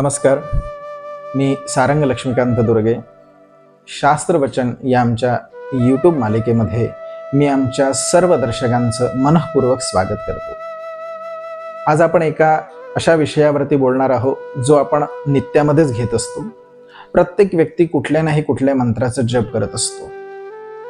नमस्कार. मी सारंग लक्ष्मीकांत दुर्गे. शास्त्रवचन या आमच्या यूट्यूब मालिकेमध्ये मी आमच्या सर्व दर्शकांचं मनःपूर्वक स्वागत करतो. आज आपण एका अशा विषयावरती बोलणार आहोत जो आपण नित्यामध्येच घेत असतो. प्रत्येक व्यक्ती कुठल्या नाही कुठल्या मंत्राचं जप करत असतो.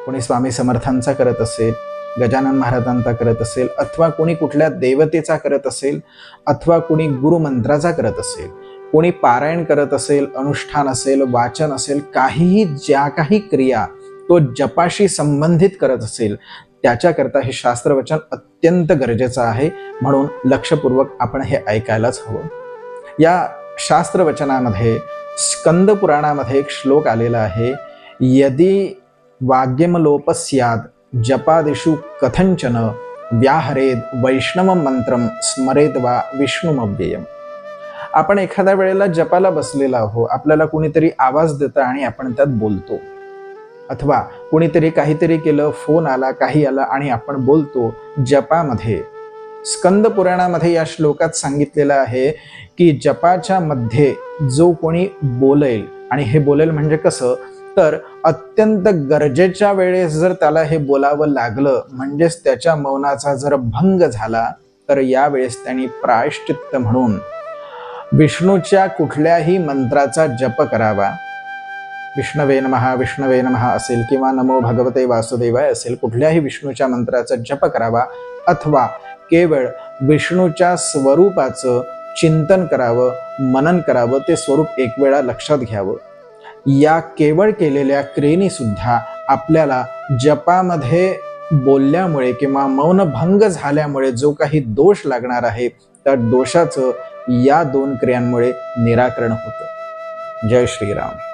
कोणी स्वामी समर्थांचा करत असेल गजानन महाराजांचा करत असेल अथवा कोणी कुठल्या देवतेचा करत असेल अथवा कोणी गुरुमंत्राचा करत असेल कोणी पारायण करत असेल अनुष्ठान असेल वाचन असेल काहीही ज्या काही क्रिया तो जपाशी संबंधित करत असेल त्याच्याकरता हे शास्त्रवचन अत्यंत गरजेचं आहे. म्हणून लक्षपूर्वक आपण हे ऐकायलाच हवं. या शास्त्रवचनामध्ये स्कंद पुराणामध्ये एक श्लोक आलेला आहे. यदी वाग्यमलोप स्याद जपादिषु कथंचन व्याहरेद वैष्णव मंत्रम स्मरेद वा विष्णुमव्ययम. आपण एखाद्या वेळेला जपाला बसलेला आहो आपल्याला कुणीतरी आवाज देतं आणि आपण त्यात बोलतो. अथवा कुणीतरी काहीतरी केलं फोन आला काही आला आणि आपण बोलतो जपामध्ये. स्कंद पुराणामध्ये या श्लोकात सांगितलेलं आहे की जपाच्या मध्ये जो कोणी बोलेल आणि हे बोलेल म्हणजे कसं? तर अत्यंत गरजेच्या वेळेस जर त्याला हे बोलावं लागलं म्हणजेच त्याच्या मौनाचा जर भंग झाला तर यावेळेस त्यांनी प्रायश्चित्त म्हणून विष्णूच्या कुठल्याही मंत्राचा जप करावा. विष्णवे नमहा विष्णवे नमहा असेल किंवा नमो भगवते वासुदेवाय असेल कुठल्याही विष्णूच्या मंत्राचा जप करावा अथवा केवळ विष्णूच्या स्वरूपाचं चिंतन करावं मनन करावं ते स्वरूप एक वेळा लक्षात घ्यावं. या केवळ केलेल्या क्रियेने सुद्धा आपल्याला जपामध्ये बोलल्यामुळे किंवा मौनभंग झाल्यामुळे जो काही दोष लागणार आहे त्या दोषाचं या दोन क्रियांमुळे निराकरण होतं. जय श्रीराम.